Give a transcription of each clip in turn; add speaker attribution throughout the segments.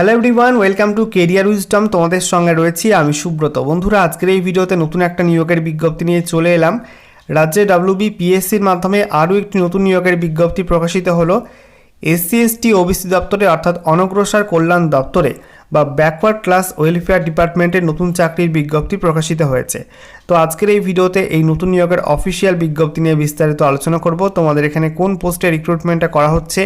Speaker 1: Hello everyone welcome to career wisdom তোমাদের সঙ্গে রয়েছি আমি সুব্রত। বন্ধুরা, আজকের এই ভিডিওতে নতুন একটা নিয়োগের বিজ্ঞপ্তি নিয়ে চলে এলাম। রাজ্যে ডাব্লিউবি পিএসসির মাধ্যমে আরও একটি নতুন নিয়োগের বিজ্ঞপ্তি প্রকাশিত হলো। এসসি এসটি ওবিসি দপ্তরে, অর্থাৎ অনগ্রসর কল্যাণ দপ্তরে বা ব্যাকওয়ার্ড ক্লাস ওয়েলফেয়ার ডিপার্টমেন্টের নতুন চাকরির বিজ্ঞপ্তি প্রকাশিত হয়েছে। তো আজকের এই ভিডিওতে এই নতুন নিয়োগের অফিসিয়াল বিজ্ঞপ্তি নিয়ে বিস্তারিত আলোচনা করব। তোমাদের এখানে কোন পোস্টে রিক্রুটমেন্টটা করা হচ্ছে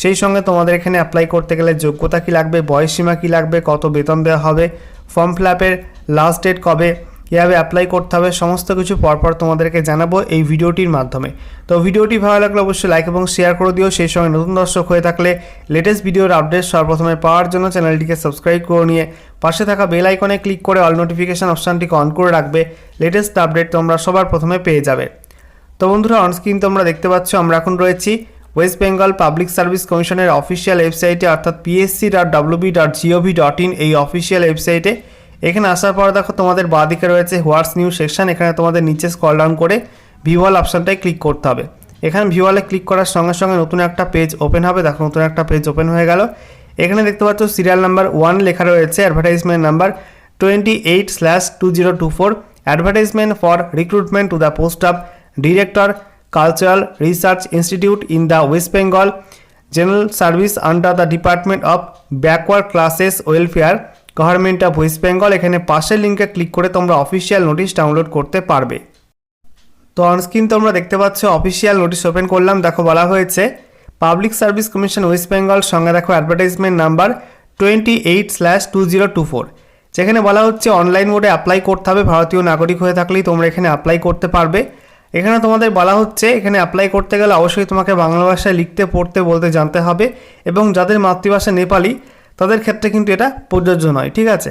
Speaker 1: সেই সঙ্গে তোমাদের এখানে অ্যাপ্লাই করতে গেলে যোগ্যতা কী লাগবে, বয়সসীমা কী লাগবে, কত বেতন দেওয়া হবে ফর্ম ফিল আপের লাস্ট ডেট কবে, কীভাবে অ্যাপ্লাই করতে হবে, সমস্ত কিছু পরপর তোমাদেরকে জানাব এই ভিডিওটির মাধ্যমে। তো ভিডিওটি ভালো লাগলে অবশ্যই লাইক এবং শেয়ার করে দিও। সেই সঙ্গে নতুন দর্শক হয়ে থাকলে লেটেস্ট ভিডিওর আপডেট সর্বপ্রথমে পাওয়ার জন্য চ্যানেলটিকে সাবস্ক্রাইব করে নিয়ে পাশে থাকা বেল আইকনে ক্লিক করে অল নোটিফিকেশান অপশানটিকে অন করে রাখবে। লেটেস্ট আপডেট তোমরা সবার প্রথমে পেয়ে যাবে। তো বন্ধুরা অনস্ক্রিন তোমরা দেখতে পাচ্ছ, আমরা এখন রয়েছি ওয়েস্ট বেঙ্গল পাবলিক সার্ভিস কমিশনের অফিসিয়াল ওয়েবসাইটে, অর্থাৎ PSC dot WB dot GOV dot in এই অফিসিয়াল ওয়েবসাইটে। এখানে আসার পর দেখো তোমাদের বাঁদিকে রয়েছে হোয়াটস নিউ সেকশন এখানে তোমাদের নিচে স্কল ডাউন করে ভিওয়াল অপশানটায় ক্লিক করতে হবে। এখানে ভিওয়ালে ক্লিক করার সঙ্গে সঙ্গে নতুন একটা পেজ ওপেন হবে। দেখো নতুন একটা পেজ ওপেন হয়ে গেল। এখানে দেখতে পাচ্ছ সিরিয়াল নাম্বার ওয়ান লেখা রয়েছে advertisement number twenty eight slash two zero two four advertisement for recruitment to the post of director Cultural research institute in the West Bengal, General Service under the Department of Backward Classes Welfare government of West Bengal এখানে পাশের লিঙ্কে click করে তোমরা official notice download করতে পারবে। তো onscreen তোমরা দেখতে পাচ্ছ অফিসিয়াল নোটিশ ওপেন করলাম। দেখো বলা হয়েছে public service commission West Bengal সঙ্গে দেখো advertisement number twenty eight slash two zero two four যেখানে বলা হচ্ছে অনলাইন মোডে অ্যাপ্লাই করতে হবে। ভারতীয় নাগরিক হয়ে থাকলেই তোমরা এখানে অ্যাপ্লাই করতে পারবে। এখানে তোমাদের বলা হচ্ছে, এখানে অ্যাপ্লাই করতে গেলে অবশ্যই তোমাকে বাংলা ভাষায় লিখতে, পড়তে, বলতে জানতে হবে এবং যাদের মাতৃভাষা নেপালি, তাদের ক্ষেত্রে কিন্তু এটা প্রযোজ্য নয়, ঠিক আছে?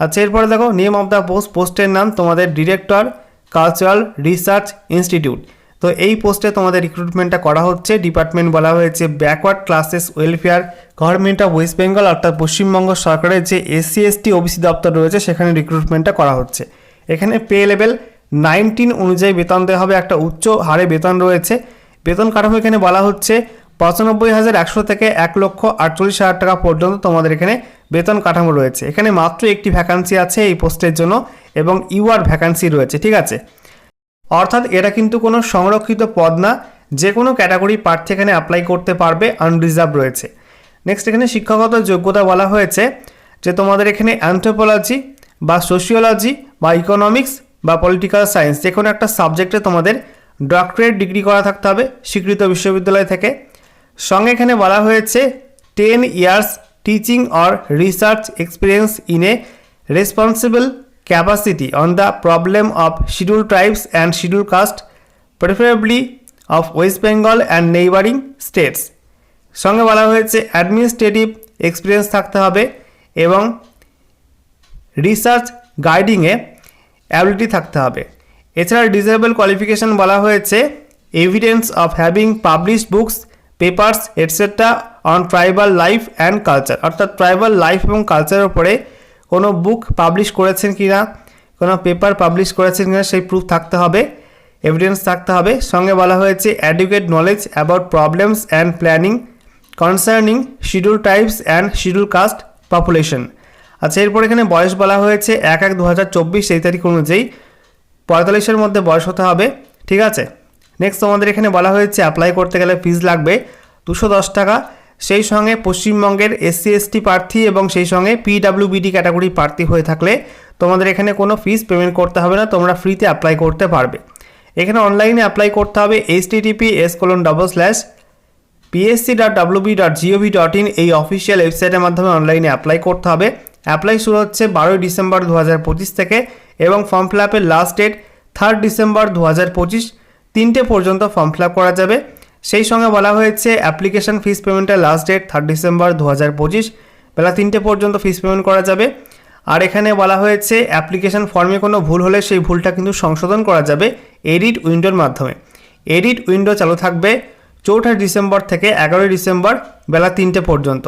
Speaker 1: আচ্ছা এরপরে দেখো নেম অফ দ্য পোস্ট পোস্টের নাম তোমাদের ডিরেক্টর কালচারাল রিসার্চ ইনস্টিটিউট তো এই পোস্টে তোমাদের রিক্রুটমেন্টটা করা হচ্ছে ডিপার্টমেন্ট বলা হয়েছে backward classes welfare government of West Bengal অর্থাৎ পশ্চিমবঙ্গ সরকারের যে এসসি এসটি ওবিসি দপ্তর রয়েছে, সেখানে রিক্রুটমেন্টটা করা হচ্ছে। এখানে পে লেভেল নাইনটিন অনুযায়ী বেতন দেওয়া হবে। একটা উচ্চ হারে বেতন রয়েছে। বেতন কাঠামো এখানে বলা হচ্ছে পঁচানব্বই হাজার একশো থেকে এক লক্ষ আটচল্লিশ হাজার টাকা পর্যন্ত তোমাদের এখানে বেতন কাঠামো রয়েছে। এখানে মাত্র একটি ভ্যাকান্সি আছে এই পোস্টের জন্য এবং ইউআর ভ্যাকান্সি রয়েছে, ঠিক আছে? অর্থাৎ এটা কিন্তু কোনো সংরক্ষিত পদ না। যে কোনো ক্যাটাগরি প্রার্থী এখানে অ্যাপ্লাই করতে পারবে আনরিজার্ভ রয়েছে। নেক্সট এখানে শিক্ষাগত যোগ্যতা বলা হয়েছে যে তোমাদের এখানে অ্যান্থ্রোপোলজি বা সোশিওলজি বা ইকোনমিক্স বা পলিটিক্যাল সায়েন্স যে কোনো একটা সাবজেক্টে তোমাদের ডক্টরেট ডিগ্রি করা থাকতে হবে স্বীকৃত বিশ্ববিদ্যালয় থেকে। সঙ্গে এখানে বলা হয়েছে ten years teaching or research experience in a responsible capacity on the problem of schedule tribes and schedule caste preferably of West Bengal and neighbouring states সঙ্গে বলা হয়েছে অ্যাডমিনিস্ট্রেটিভ এক্সপিরিয়েন্স থাকতে হবে এবং রিসার্চ গাইডিংয়ে অ্যাবিলিটি থাকতে হবে। এছাড়া ডিজেবল কোয়ালিফিকেশন বলা হয়েছে evidence of having published books papers etcetera on tribal life and culture অর্থাৎ ট্রাইবাল লাইফ এবং কালচারের উপরে কোনো বুক পাবলিশ করেছেন কি না কোনো পেপার পাবলিশ করেছেন কিনা, সেই প্রুফ থাকতে হবে এভিডেন্স থাকতে হবে। সঙ্গে বলা হয়েছে adequate knowledge about problems and planning concerning schedule types and schedule caste population আচ্ছা এরপর এখানে বয়স বলা হয়েছে এক এক দু হাজার চব্বিশ সেই তারিখ অনুযায়ী। পঁয়তাল্লিশের মধ্যে বয়স হতে হবে, ঠিক আছে? নেক্সট তোমাদের এখানে বলা হয়েছে অ্যাপ্লাই করতে গেলে ফিজ লাগবে দুশো দশ টাকা। সেই সঙ্গে পশ্চিমবঙ্গের এসসি এসটি প্রার্থী এবং সেই সঙ্গে পিডাব্লিউবিডি ক্যাটাগরি প্রার্থী হয়ে থাকলে তোমাদের এখানে কোনো ফিস পেমেন্ট করতে হবে না, তোমরা ফ্রিতে অ্যাপ্লাই করতে পারবে। এখানে অনলাইনে অ্যাপ্লাই করতে হবে H TTP S colon double slash PSC dot WB dot GOV dot in এই অফিসিয়াল ওয়েবসাইটের মাধ্যমে অনলাইনে অ্যাপ্লাই করতে হবে। অ্যাপ্লাই শুরু হচ্ছে বারোই ডিসেম্বর দু হাজার পঁচিশ থেকে এবং ফর্ম ফিল আপের লাস্ট ডেট থার্ড ডিসেম্বর দু তিনটে পর্যন্ত ফর্ম ফিল করা যাবে। সেই সঙ্গে বলা হয়েছে অ্যাপ্লিকেশন ফিস পেমেন্টের লাস্ট ডেট থার্ড ডিসেম্বর দু হাজার পঁচিশ বেলা তিনটে পর্যন্ত ফিস পেমেন্ট করা যাবে। আর এখানে বলা হয়েছে অ্যাপ্লিকেশন ফর্মে কোনো ভুল হলে সেই ভুলটা কিন্তু সংশোধন করা যাবে এডিট উইন্ডোর মাধ্যমে। এডিট উইন্ডো চালু থাকবে চৌঠা ডিসেম্বর থেকে এগারোই ডিসেম্বর বেলা তিনটে পর্যন্ত।